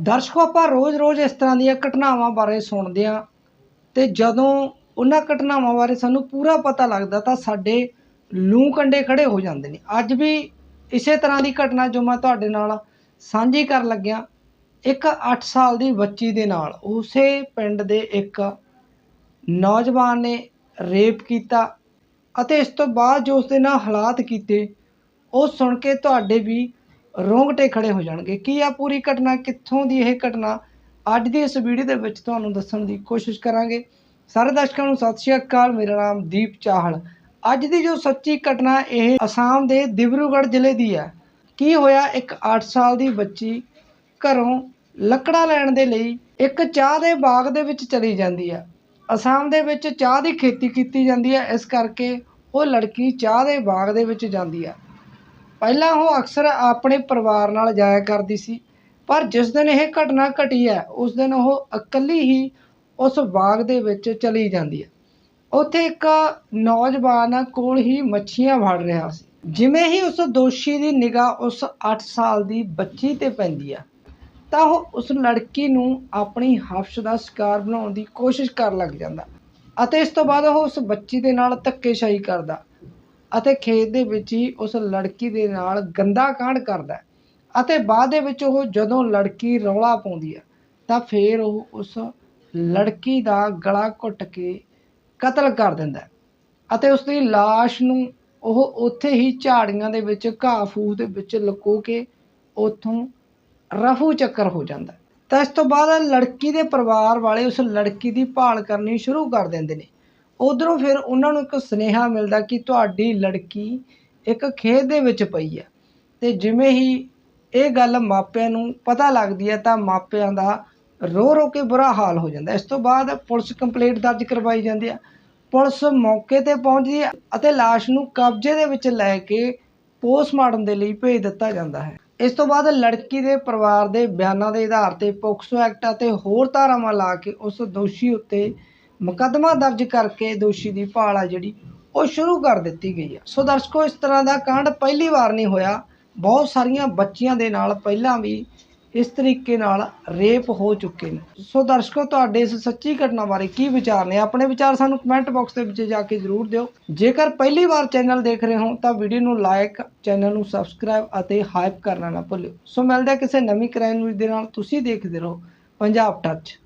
ਦਰਸ਼ਕੋ, ਆਪਾਂ ਰੋਜ਼-ਰੋਜ਼ ਇਸ ਤਰ੍ਹਾਂ ਦੀਆਂ ਘਟਨਾਵਾਂ ਬਾਰੇ ਸੁਣਦੇ ਹਾਂ ਤੇ ਜਦੋਂ ਉਹਨਾਂ ਘਟਨਾਵਾਂ ਬਾਰੇ ਸਾਨੂੰ ਪੂਰਾ ਪਤਾ ਲੱਗਦਾ ਤਾਂ ਸਾਡੇ ਲੂੰ ਕੰਡੇ ਖੜੇ ਹੋ ਜਾਂਦੇ ਨੇ। ਅੱਜ ਵੀ ਇਸੇ ਤਰ੍ਹਾਂ ਦੀ ਘਟਨਾ ਜੋ ਮੈਂ ਤੁਹਾਡੇ ਨਾਲ ਸਾਂਝੀ ਕਰਨ ਲੱਗਿਆ, ਇੱਕ 8 ਸਾਲ ਦੀ ਬੱਚੀ ਦੇ ਨਾਲ, ਉਸੇ ਪਿੰਡ ਦੇ ਇੱਕ ਨੌਜਵਾਨ ਨੇ ਰੇਪ ਕੀਤਾ ਅਤੇ ਇਸ ਤੋਂ ਬਾਅਦ ਜੋ ਉਸਦੇ ਨਾਲ ਹਾਲਾਤ ਕੀਤੇ, ਉਹ ਸੁਣ ਕੇ ਤੁਹਾਡੇ ਵੀ ਰੋਂਗਟੇ ਖੜੇ ਹੋ ਜਾਣਗੇ। ਕੀ ਆ ਪੂਰੀ ਘਟਨਾ? ਕਿੱਥੋਂ ਦੀ ਇਹ ਘਟਨਾ? ਅੱਜ ਦੀ ਇਸ ਵੀਡੀਓ ਦੇ ਵਿੱਚ ਤੁਹਾਨੂੰ ਦੱਸਣ ਦੀ ਕੋਸ਼ਿਸ਼ ਕਰਾਂਗੇ। ਸਾਰੇ ਦਰਸ਼ਕਾਂ ਨੂੰ ਸਤਿ ਸ਼੍ਰੀ ਅਕਾਲ। ਮੇਰਾ ਨਾਮ ਦੀਪ ਚਾਹਲ। ਅੱਜ ਦੀ ਜੋ ਸੱਚੀ ਘਟਨਾ, ਇਹ ਅਸਾਮ ਦੇ ਦਿਬਰੂਗੜ੍ਹ ਜ਼ਿਲ੍ਹੇ ਦੀ ਹੈ। ਕੀ ਹੋਇਆ? ਇੱਕ 8 ਸਾਲ ਦੀ ਬੱਚੀ ਘਰੋਂ ਲੱਕੜਾਂ ਲੈਣ ਦੇ ਲਈ ਇੱਕ ਚਾਹ ਦੇ ਬਾਗ ਦੇ ਵਿੱਚ ਚਲੀ ਜਾਂਦੀ ਹੈ। ਅਸਾਮ ਦੇ ਵਿੱਚ ਚਾਹ ਦੀ ਖੇਤੀ ਕੀਤੀ ਜਾਂਦੀ ਹੈ। ਇਸ ਕਰਕੇ ਉਹ ਲੜਕੀ ਚਾਹ ਦੇ ਬਾਗ ਦੇ ਵਿੱਚ ਜਾਂਦੀ ਹੈ। ਪਹਿਲਾਂ ਉਹ ਅਕਸਰ ਆਪਣੇ ਪਰਿਵਾਰ ਨਾਲ ਜਾਇਆ ਕਰਦੀ ਸੀ, ਪਰ ਜਿਸ ਦਿਨ ਇਹ ਘਟਨਾ ਘਟੀ ਹੈ, ਉਸ ਦਿਨ ਉਹ ਇਕੱਲੀ ਹੀ ਉਸ ਬਾਗ ਦੇ ਵਿੱਚ ਚਲੀ ਜਾਂਦੀ ਹੈ। ਉੱਥੇ ਇੱਕ ਨੌਜਵਾਨ ਕੋਲ ਹੀ ਮੱਛੀਆਂ ਫੜ ਰਿਹਾ ਸੀ। ਜਿਵੇਂ ਹੀ ਉਸ ਦੋਸ਼ੀ ਦੀ ਨਿਗਾਹ ਉਸ 8 ਸਾਲ ਦੀ ਬੱਚੀ ਤੇ ਪੈਂਦੀ ਆ, ਤਾਂ ਉਹ ਉਸ ਲੜਕੀ ਨੂੰ ਆਪਣੀ ਹਫਸ਼ ਦਾ ਸ਼ਿਕਾਰ ਬਣਾਉਣ ਦੀ ਕੋਸ਼ਿਸ਼ ਕਰਨ ਲੱਗ ਜਾਂਦਾ। ਅਤੇ ਇਸ ਤੋਂ ਬਾਅਦ ਉਹ ਉਸ ਬੱਚੀ ਦੇ ਨਾਲ ਧੱਕੇਸ਼ਾਹੀ ਕਰਦਾ। ਅਤੇ ਖੇਤ ਦੇ ਵਿੱਚ ਹੀ ਉਸ ਲੜਕੀ ਦੇ ਨਾਲ ਗੰਦਾ ਕਾਂਡ ਕਰਦਾ ਹੈ। ਅਤੇ ਬਾਅਦ ਦੇ ਵਿੱਚ ਉਹ ਜਦੋਂ ਲੜਕੀ ਰੌਲਾ ਪਾਉਂਦੀ ਹੈ, ਤਾਂ ਫਿਰ ਉਹ ਉਸ ਲੜਕੀ ਦਾ ਗਲਾ ਘੁੱਟ ਕੇ ਕਤਲ ਕਰ ਦਿੰਦਾ ਹੈ ਅਤੇ ਉਸ ਦੀ ਲਾਸ਼ ਨੂੰ ਉਹ ਉੱਥੇ ਹੀ ਝਾੜੀਆਂ ਦੇ ਵਿੱਚ, ਘਾਹ ਫੂਸ ਦੇ ਵਿੱਚ ਲੁਕੋ ਕੇ ਉੱਥੋਂ ਰਫੂ ਚੱਕਰ ਹੋ ਜਾਂਦਾ ਤਾਂ ਇਸ ਤੋਂ ਬਾਅਦ ਲੜਕੀ ਦੇ ਪਰਿਵਾਰ ਵਾਲੇ ਉਸ ਲੜਕੀ ਦੀ ਭਾਲ ਕਰਨੀ ਸ਼ੁਰੂ ਕਰ ਦਿੰਦੇ ਨੇ ਉਧਰੋਂ ਫਿਰ ਉਹਨਾਂ ਨੂੰ ਇੱਕ ਸੁਨੇਹਾ ਮਿਲਦਾ ਕਿ ਤੁਹਾਡੀ ਲੜਕੀ ਇੱਕ ਖੇਤ ਦੇ ਵਿੱਚ ਪਈ ਹੈ। ਅਤੇ ਜਿਵੇਂ ਹੀ ਇਹ ਗੱਲ ਮਾਪਿਆਂ ਨੂੰ ਪਤਾ ਲੱਗਦੀ ਹੈ ਤਾਂ ਮਾਪਿਆਂ ਦਾ ਰੋ ਰੋ ਕੇ ਬੁਰਾ ਹਾਲ ਹੋ ਜਾਂਦਾ ਇਸ ਤੋਂ ਬਾਅਦ ਪੁਲਿਸ ਕੰਪਲੇਂਟ ਦਰਜ ਕਰਵਾਈ ਜਾਂਦੀ ਹੈ। ਪੁਲਿਸ ਮੌਕੇ ਤੇ ਪਹੁੰਚਦੀ ਹੈ ਅਤੇ ਲਾਸ਼ ਨੂੰ ਕਬਜ਼ੇ ਦੇ ਵਿੱਚ ਲੈ ਕੇ ਪੋਸਟਮਾਰਟਮ ਦੇ ਲਈ ਭੇਜ ਦਿੱਤਾ ਜਾਂਦਾ ਹੈ। ਇਸ ਤੋਂ ਬਾਅਦ ਲੜਕੀ ਦੇ ਪਰਿਵਾਰ ਦੇ ਬਿਆਨਾਂ ਦੇ ਆਧਾਰ ਤੇ ਪੋਕਸੋ ਐਕਟ ਅਤੇ ਹੋਰ ਧਾਰਾਵਾਂ ਲਾ ਕੇ ਉਸ ਦੋਸ਼ੀ ਉੱਤੇ ਮੁਕੱਦਮਾ ਦਰਜ ਕਰਕੇ ਦੋਸ਼ੀ ਦੀ ਭਾਲ ਆ ਜਿਹੜੀ, ਉਹ ਸ਼ੁਰੂ ਕਰ ਦਿੱਤੀ ਗਈ ਹੈ ਸੋ ਦਰਸ਼ਕੋ, ਇਸ ਤਰ੍ਹਾਂ ਦਾ ਕਾਂਡ ਪਹਿਲੀ ਵਾਰ ਨਹੀਂ ਹੋਇਆ। ਬਹੁਤ ਸਾਰੀਆਂ ਬੱਚੀਆਂ ਦੇ ਨਾਲ ਪਹਿਲਾਂ ਵੀ ਇਸ ਤਰੀਕੇ ਨਾਲ ਰੇਪ ਹੋ ਚੁੱਕੇ ਨੇ। ਸੋ ਦਰਸ਼ਕੋ, ਤੁਹਾਡੇ ਇਸ ਸੱਚੀ ਘਟਨਾ ਬਾਰੇ ਕੀ ਵਿਚਾਰ ਨੇ? ਆਪਣੇ ਵਿਚਾਰ ਸਾਨੂੰ ਕਮੈਂਟ ਬਾਕਸ ਦੇ ਵਿੱਚ ਜਾ ਕੇ ਜ਼ਰੂਰ ਦਿਓ। ਜੇਕਰ ਪਹਿਲੀ ਵਾਰ ਚੈਨਲ ਦੇਖ ਰਹੇ ਹੋ, ਤਾਂ ਵੀਡੀਓ ਨੂੰ ਲਾਈਕ ਚੈਨਲ ਨੂੰ ਸਬਸਕ੍ਰਾਈਬ ਅਤੇ ਹਾਈਪ ਕਰਨਾ ਨਾ ਭੁੱਲਿਓ। ਸੋ ਮਿਲਦੇ ਕਿਸੇ ਨਵੀਂ ਕ੍ਰਾਈਮ ਨਿਊਜ਼ ਦੇ ਨਾਲ। ਤੁਸੀਂ ਦੇਖਦੇ ਰਹੋ ਪੰਜਾਬ ਟੱਚ।